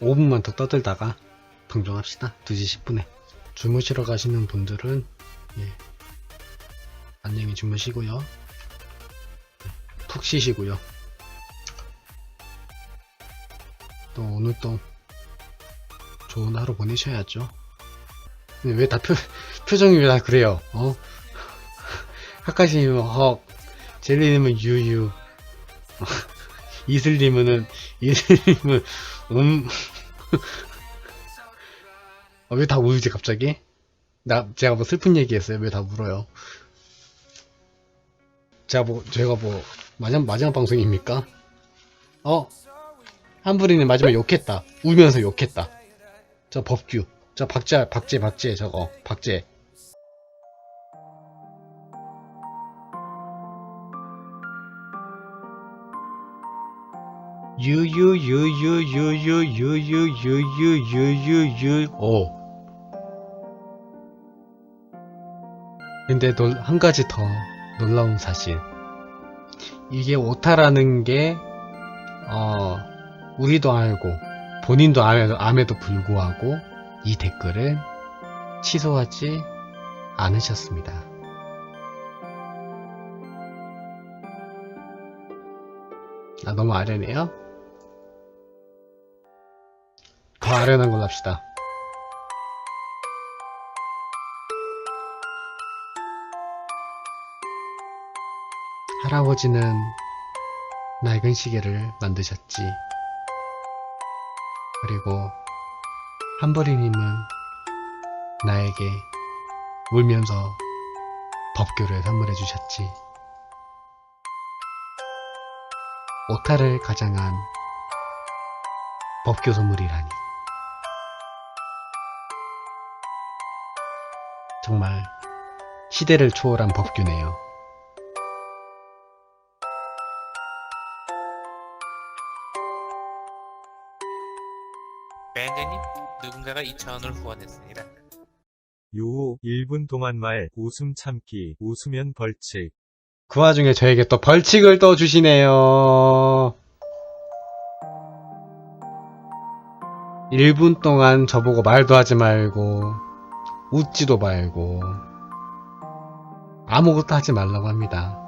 5분만 더 떠들다가 방종합시다. 2시 10분에. 주무시러 가시는 분들은, 예. 안녕히 주무시고요. 푹 쉬시고요. 또 오늘 또 좋은 하루 보내셔야죠. 왜 다 표, 표정이 왜 다 그래요, 어? 하카시님은 헉, 젤리님은 유유, 이슬님은, 이슬님은, 음, 어, 왜다 우유지, 갑자기? 나, 제가 뭐 슬픈 얘기 했어요? 왜 다 울어요? 제가 뭐, 제가 뭐, 마지막, 마지막 방송입니까? 어? 한불이는 마지막에 욕했다. 울면서 욕했다. 저 법규. 저 박제, 박제, 박제, 저거. 박제. 유유유유유유유유유유유유 오. 근데 놀, 한 가지 더 놀라운 사실. 이게 오타라는 게, 어, 우리도 알고, 본인도 암에도, 암에도 불구하고, 이 댓글을 취소하지 않으셨습니다. 아, 너무 아련해요? 아련한 걸로 합시다. 할아버지는 낡은 시계를 만드셨지. 그리고 한버리님은 나에게 울면서 법규를 선물해 주셨지. 오타를 가장한 법규 선물이라니. 정말 시대를 초월한 법규네요. 매니저님, 누군가가 2,000원을 후원했습니다. 요호 1분 동안 말 웃음 참기 웃으면 벌칙 그 와중에 저에게 또 벌칙을 또 주시네요. 1분 동안 저보고 말도 하지 말고, 웃지도 말고, 아무것도 하지 말라고 합니다.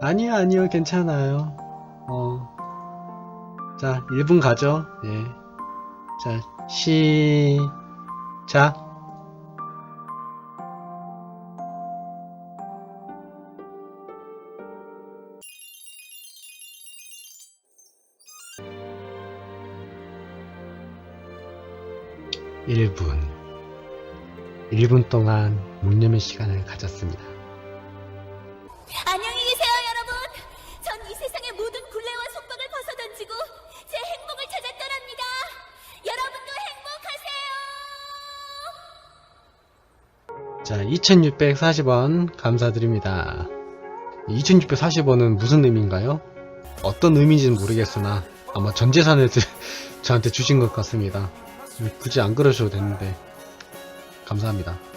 아니요, 아니요, 괜찮아요. 어. 자, 1분 가죠? 예. 자, 시작. 일분 1분 동안 묵념의 시간을 가졌습니다. 안녕히 계세요, 여러분. 전 이 세상의 모든 굴레와 속박을 벗어던지고 제 행복을 찾아 떠납니다. 여러분도 행복하세요. 자, 2640원 감사드립니다. 2640원은 무슨 의미인가요? 어떤 의미인지는 모르겠으나 아마 전 재산을 드- 저한테 주신 것 같습니다. 굳이 안 그러셔도 되는데 감사합니다.